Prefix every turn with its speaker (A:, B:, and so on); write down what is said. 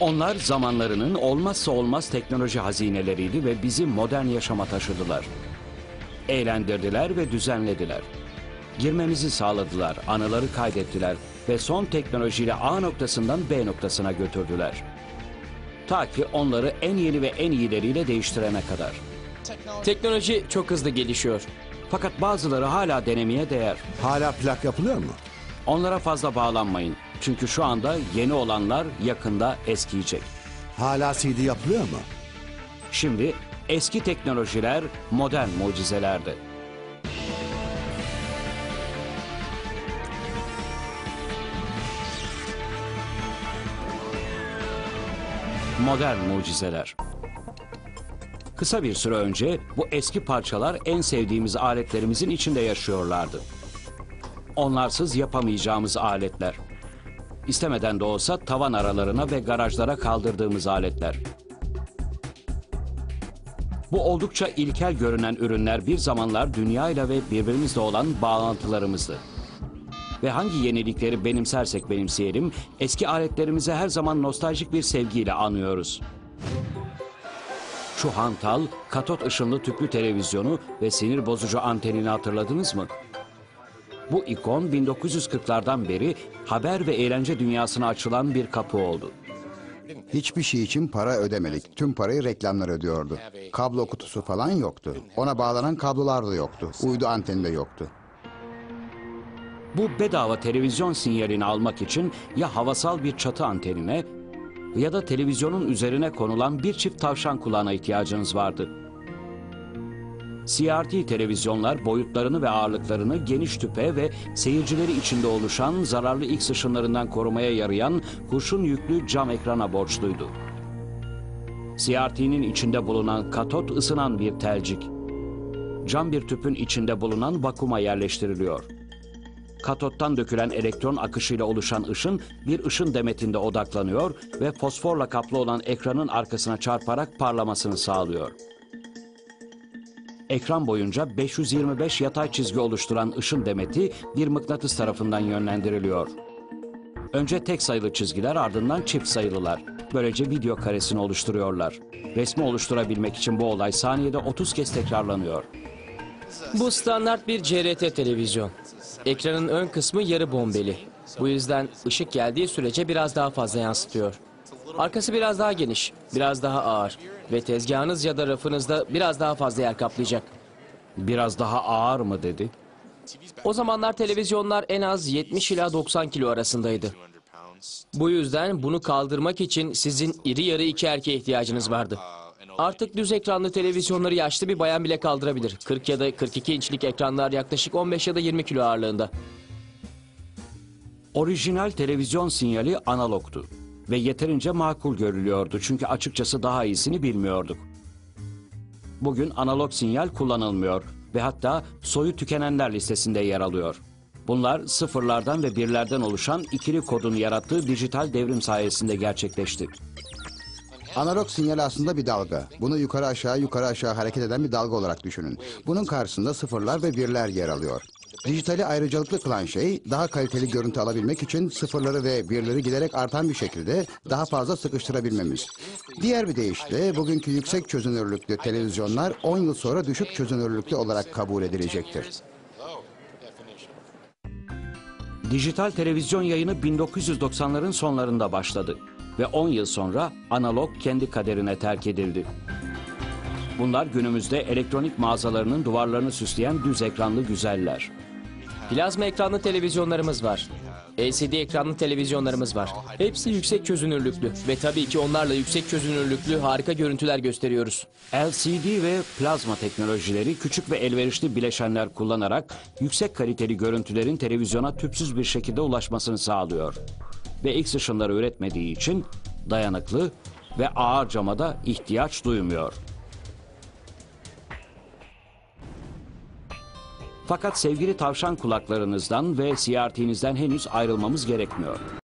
A: Onlar zamanlarının olmazsa olmaz teknoloji hazineleriydi ve bizi modern yaşama taşıdılar. Eğlendirdiler ve düzenlediler. Girmemizi sağladılar, anıları kaydettiler ve son teknolojiyle A noktasından B noktasına götürdüler. Ta ki onları en yeni ve en iyileriyle değiştirene kadar.
B: Teknoloji çok hızlı gelişiyor.
A: Fakat bazıları hala denemeye değer.
C: Hala plak yapılıyor mu?
A: Onlara fazla bağlanmayın. Çünkü şu anda yeni olanlar yakında eskiyecek.
C: Hala CD yapılıyor mu?
A: Şimdi eski teknolojiler modern mucizelerdi. Modern mucizeler. Kısa bir süre önce bu eski parçalar en sevdiğimiz aletlerimizin içinde yaşıyorlardı. Onlarsız yapamayacağımız aletler. İstemeden de olsa tavan aralarına ve garajlara kaldırdığımız aletler. Bu oldukça ilkel görünen ürünler bir zamanlar dünyayla ve birbirimizle olan bağlantılarımızdı. Ve hangi yenilikleri benimsersek benimseyelim, eski aletlerimizi her zaman nostaljik bir sevgiyle anıyoruz. Şu hantal, katot ışınlı tüplü televizyonu ve sinir bozucu antenini hatırladınız mı? Bu ikon 1940'lardan beri haber ve eğlence dünyasına açılan bir kapı oldu.
D: Hiçbir şey için para ödemedik. Tüm parayı reklamlar ödüyordu. Kablo kutusu falan yoktu. Ona bağlanan kablolar da yoktu. Uydu anteni de yoktu.
A: Bu bedava televizyon sinyalini almak için ya havasal bir çatı antenine ya da televizyonun üzerine konulan bir çift tavşan kulağına ihtiyacınız vardı. CRT televizyonlar boyutlarını ve ağırlıklarını geniş tüpe ve seyircileri içinde oluşan zararlı X ışınlarından korumaya yarayan kurşun yüklü cam ekrana borçluydu. CRT'nin içinde bulunan katot ısınan bir telcik. Cam bir tüpün içinde bulunan vakuma yerleştiriliyor. Katottan dökülen elektron akışıyla oluşan ışın bir ışın demetinde odaklanıyor ve fosforla kaplı olan ekranın arkasına çarparak parlamasını sağlıyor. Ekran boyunca 525 yatay çizgi oluşturan ışın demeti bir mıknatıs tarafından yönlendiriliyor. Önce tek sayılı çizgiler ardından çift sayılılar. Böylece video karesini oluşturuyorlar. Resmi oluşturabilmek için bu olay saniyede 30 kez tekrarlanıyor.
B: Bu standart bir CRT televizyon. Ekranın ön kısmı yarı bombeli. Bu yüzden ışık geldiği sürece biraz daha fazla yansıtıyor. Arkası biraz daha geniş, biraz daha ağır ve tezgahınız ya da rafınızda biraz daha fazla yer kaplayacak.
A: Biraz daha ağır mı dedi?
B: O zamanlar televizyonlar en az 70 ila 90 kilo arasındaydı. Bu yüzden bunu kaldırmak için sizin iri yarı iki erkeğe ihtiyacınız vardı. Artık düz ekranlı televizyonları yaşlı bir bayan bile kaldırabilir. 40 ya da 42 inçlik ekranlar yaklaşık 15 ya da 20 kilo ağırlığında.
A: Orijinal televizyon sinyali analogtu ve yeterince makul görülüyordu çünkü açıkçası daha iyisini bilmiyorduk. Bugün analog sinyal kullanılmıyor ve hatta soyu tükenenler listesinde yer alıyor. Bunlar sıfırlardan ve birlerden oluşan ikili kodun yarattığı dijital devrim sayesinde gerçekleşti.
D: Analog sinyal aslında bir dalga. Bunu yukarı aşağı yukarı aşağı hareket eden bir dalga olarak düşünün. Bunun karşısında sıfırlar ve birler yer alıyor. Dijitali ayrıcalıklı kılan şey daha kaliteli görüntü alabilmek için sıfırları ve birleri giderek artan bir şekilde daha fazla sıkıştırabilmemiz. Diğer bir deyişle bugünkü yüksek çözünürlüklü televizyonlar 10 yıl sonra düşük çözünürlüklü olarak kabul edilecektir.
A: Dijital televizyon yayını 1990'ların sonlarında başladı ve 10 yıl sonra analog kendi kaderine terk edildi. Bunlar günümüzde elektronik mağazalarının duvarlarını süsleyen düz ekranlı güzeller.
B: Plazma ekranlı televizyonlarımız var. LCD ekranlı televizyonlarımız var. Hepsi yüksek çözünürlüklü ve tabii ki onlarla yüksek çözünürlüklü harika görüntüler gösteriyoruz.
A: LCD ve plazma teknolojileri küçük ve elverişli bileşenler kullanarak yüksek kaliteli görüntülerin televizyona tüpsüz bir şekilde ulaşmasını sağlıyor. Ve X ışınları üretmediği için dayanıklı ve ağır cama da ihtiyaç duymuyor. Fakat sevgili tavşan kulaklarınızdan ve CRT'nizden henüz ayrılmamız gerekmiyor.